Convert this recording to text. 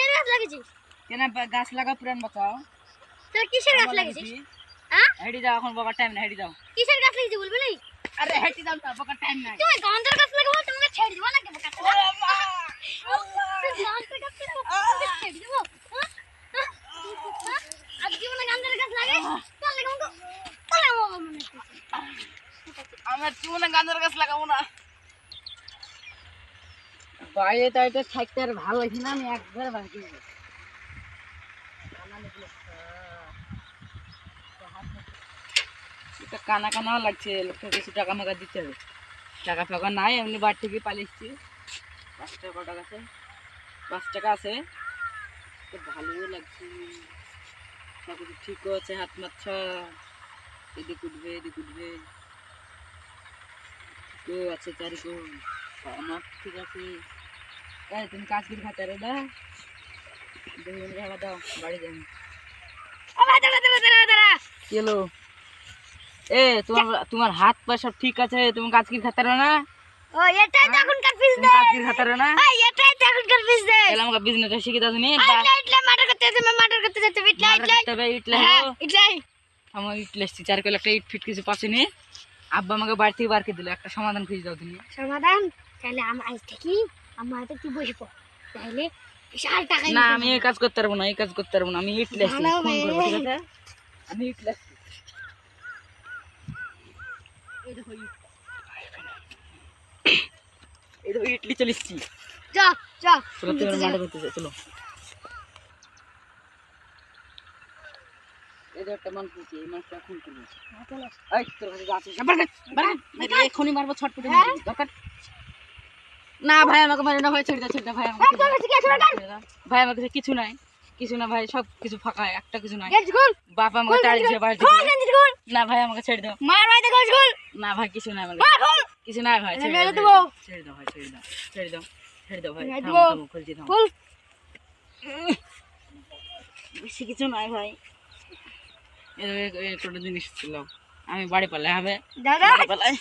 কিসের গাছ লাগিয়েছিস কেন বা- গাছ লাগা পুরান বাঁচাও তোর কিসের গাছ লাগিয়েছিস হ্যাঁ হেঁটে যাও এখন বাবার টাইম নাই হেঁটে যাও কিসের গাছ লাগিয়েছিস বলবি নাই আরে হেঁটে যাও না বাবার টাইম নাই তুমি গন্ধের গাছ লাগাবো তোমাকে ছেড়ে দিব নাকি বোকা ছেলে? তুই গন্ধের গাছ লাগাবো, তোকে ছেড়ে দিব হ্যাঁ? হ্যাঁ? হ্যাঁ? আর জীবনে গন্ধের গাছ লাগে তাহলে কিন্তু তাহলে আমার মনে হচ্ছে আমার জীবনে গাঁদার গাছ লাগাবো না বাইরে তো এটা থাকতে আর ভালো লাগছে না, আমি একবার ভাঙি এটা কানা কানাও লাগছে লোকটা কিছু টাকা মাকা দিতে হবে। টাকা ফাঁকা নাই, এমনি বাড়ি থেকে পালিয়ে এসছি। পাঁচ টাকা, কটা আছে পাঁচ টাকা আছে। তো ভালোও লাগছে। সব কিছু ঠিকও আছে, হাত মাচ্ছা এদিক উঠবে এদিক উঠবে। তো আছে চারিকো আমার ঠিক আছে। এই তুমি খাতে রে না দাও বাড়ি যাই ও দাঁড়া দাঁড়া দাঁড়া দাঁড়া কি এ তোমার তোমার হাত পা সব ঠিক আছে? তুমি কাজ কি খাতে রে না? ও এটাই তো এখনকার পিস দে কাজ খাতে রে না? এই এটাই তো এখনকার পিস দে তাহলে আমাকে বিজনেসটা শিখে দাও তুমি। ইটলা ইটলা মার্ডার করতে তুমি মার্ডার করতে যাচ্ছ ইটলা ইটলা করতে হবে ইটলে হ্যাঁ আমার ইটলে চার কিলো একটা ইট ফিট কিছু পাচ্ছিনি আব্বা আমাকে বাড়ি থেকে বার করে দিল একটা সমাধান খুঁজে দাও তুমি। সমাধান? তাহলে আমার আজ থেকে আমার হাতে তুই বসে পড়। তাহলে বিশাল টাকা না আমি এই কাজ করতে পারব না এই কাজ করতে পারব না আমি ইটলে এসছি ফোন করব ঠিক আছে? আমি ইটলে এসছি এই দেখো ইট। এই দেখো ইটলি চলে এসছি। যা যা চলো তুমি মাঠে করতে চলো। এই একটা মানুষ আছে, এই মানুষটা খুন করবে এই তোর কাছে যা আছে সব বার কর, বার কর। নাইলে এক্ষুনি মারবো ছটপটে হ্যাঁ? দরকার? না ভাই আমাকে মারে না ভাই ছেড়ে দাও ছেড়ে দাও ভাই আমাকে। ভাই আমার কাছে কিছু নাই কিছু না ভাই সব কিছু ফাঁকা একটা কিছু নাই। বাপ আমাকে তাড়ি দিয়ে বাড়ি না ভাই আমাকে ছেড়ে দাও। মার বাড়িতে গেঞ্জি খুল না ভাই কিছু নাই মার কিছু নাই ভাই ছেড়ে দাও, দেবো। ছেড়ে দাও ভাই ছেড়ে দাও ছেড়ে দাও ছেড়ে দাও ভাই থামো, খুলছি, থামো। বেশি কিছু নাই ভাই। এই- এই জিনিস ছিল। আমি বাড়ি পালাই হবে? দাদা। পালাই।